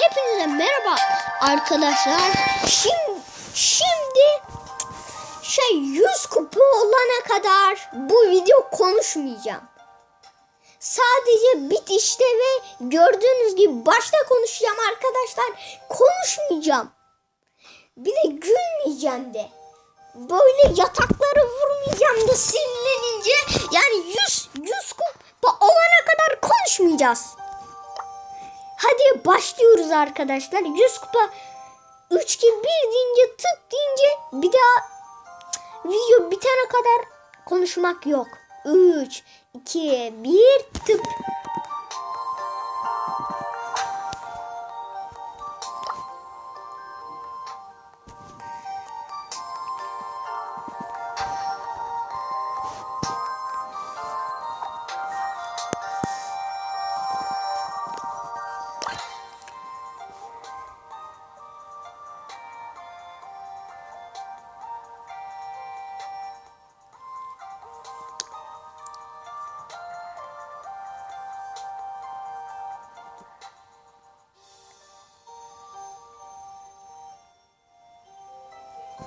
Hepinize merhaba arkadaşlar. Şimdi, şimdi şey 100 kupa olana kadar bu video konuşmayacağım. Sadece bitişte ve gördüğünüz gibi başta konuşacağım arkadaşlar. Konuşmayacağım. Bir de gülmeyeceğim de. Böyle yatakları vurmayacağım da sinirlenince. Yani 100, 100 kupa olana kadar konuşmayacağız. Başlıyoruz arkadaşlar. 100 kupa 3 2 1 deyince tık deyince bir daha video bitene kadar konuşmak yok. 3 2 1 tık.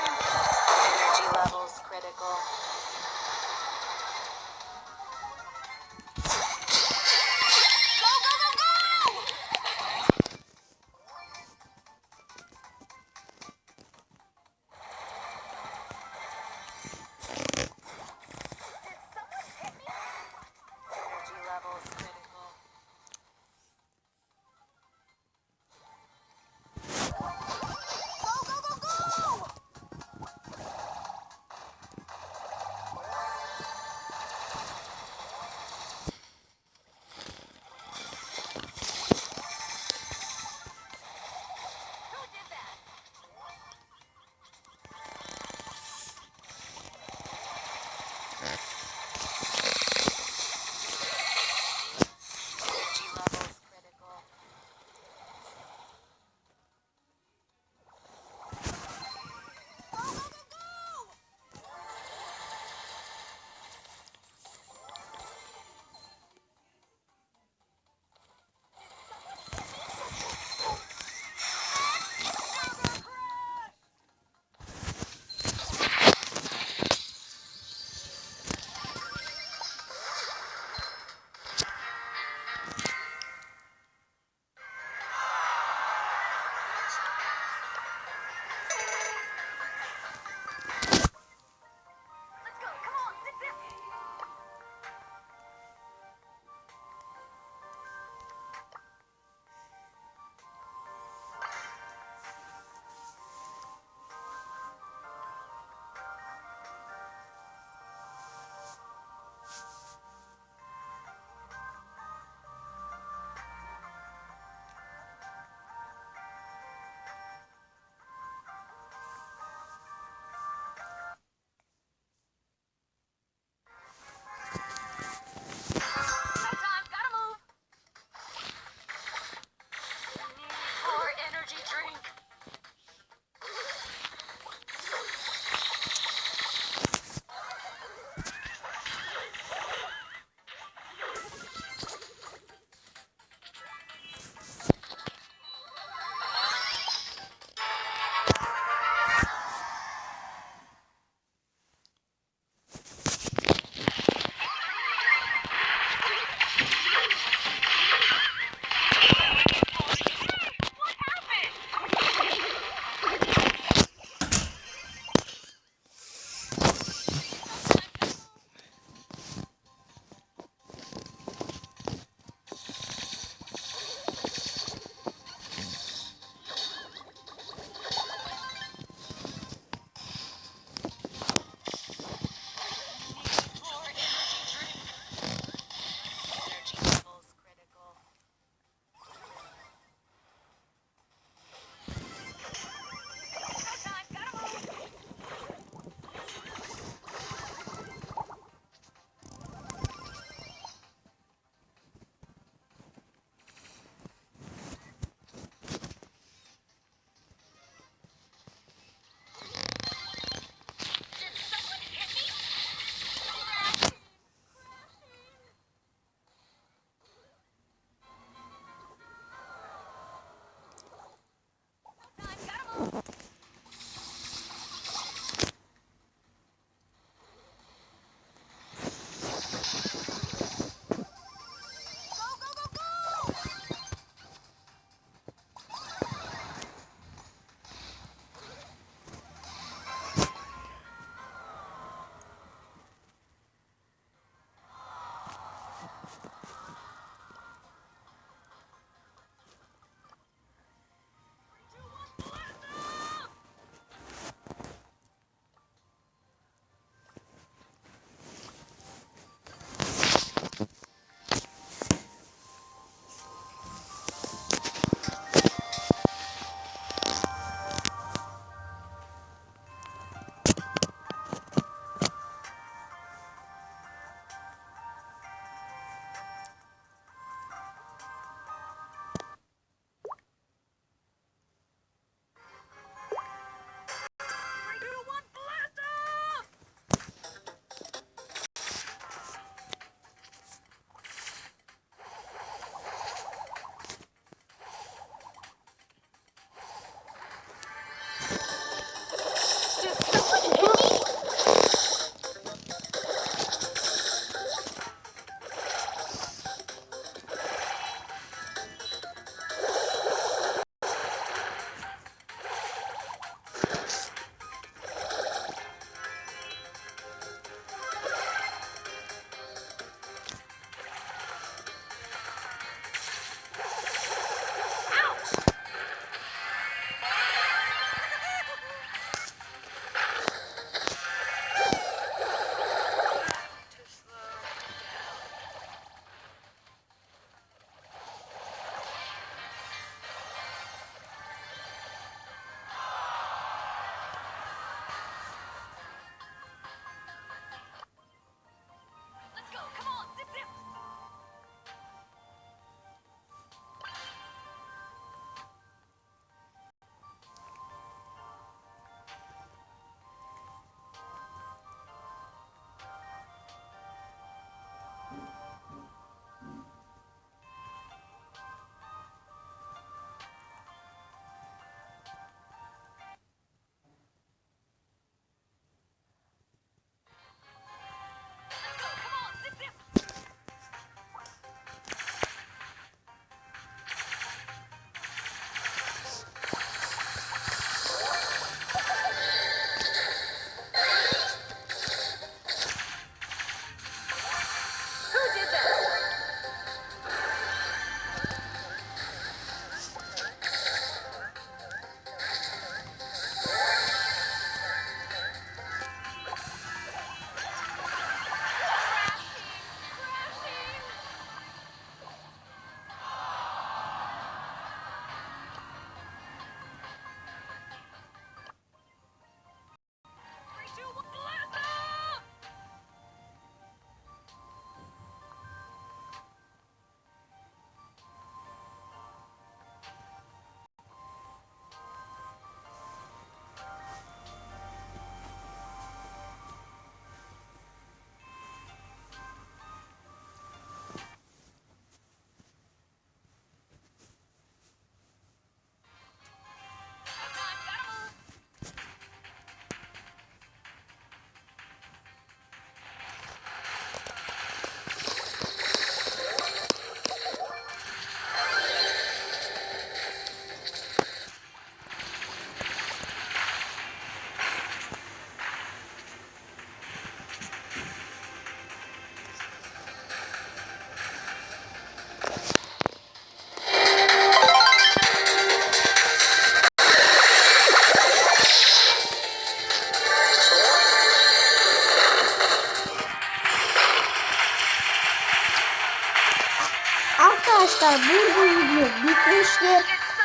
Bye.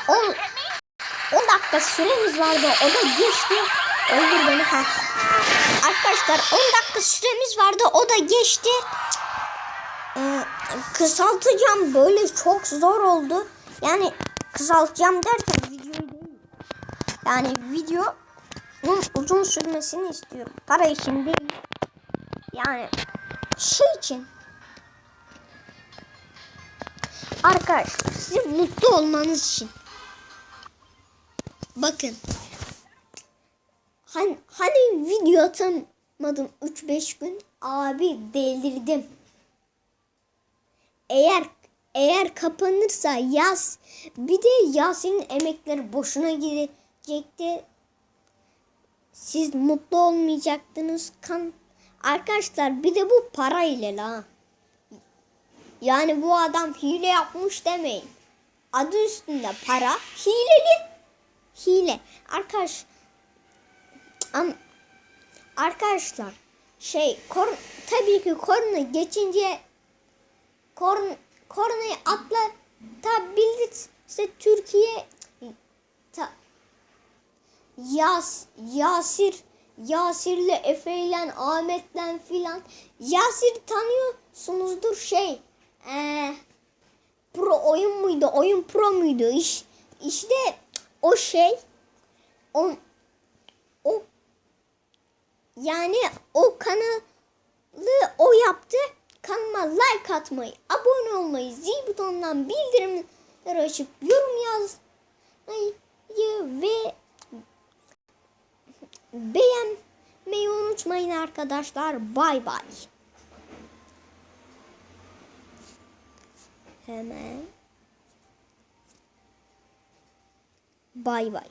10 10 dakika süremiz vardı. O da geçti. Öldür beni. Ha. Arkadaşlar 10 dakika süremiz vardı. O da geçti. Kısaltacağım. Böyle çok zor oldu. Yani kısaltacağım derken videoyu değil. Yani videonun uzun sürmesini istiyorum. Para için değil. Yani şey için. Arkadaşlar sizin mutlu olmanız için. Bakın. Hani, hani video atamadım 3-5 gün. Abi delirdim. Eğer eğer kapanırsa yaz bir de Yasin'in emekleri boşuna gidecekti. Siz mutlu olmayacaktınız kan. Arkadaşlar bir de bu para ile la. Yani bu adam hile yapmış demeyin. Adı üstünde para. Hileli. Hile. Arkadaş Am arkadaşlar şey kor tabii ki korna geçince korn kornayı atlatabilirse Türkiye ta, Yas Yasir Yasir'le Efe'yle Ahmet'le filan. Yasir tanıyorsunuzdur şey eee pro oyun muydu oyun pro muydu? İş işte o şey on o yani o kanalı o yaptı. Kanalıma like atmayı, abone olmayı, zil butonundan bildirimleri açıp yorum yazmayı ve beğenmeyi unutmayın arkadaşlar. Bay bay. Hemen. Bay bay.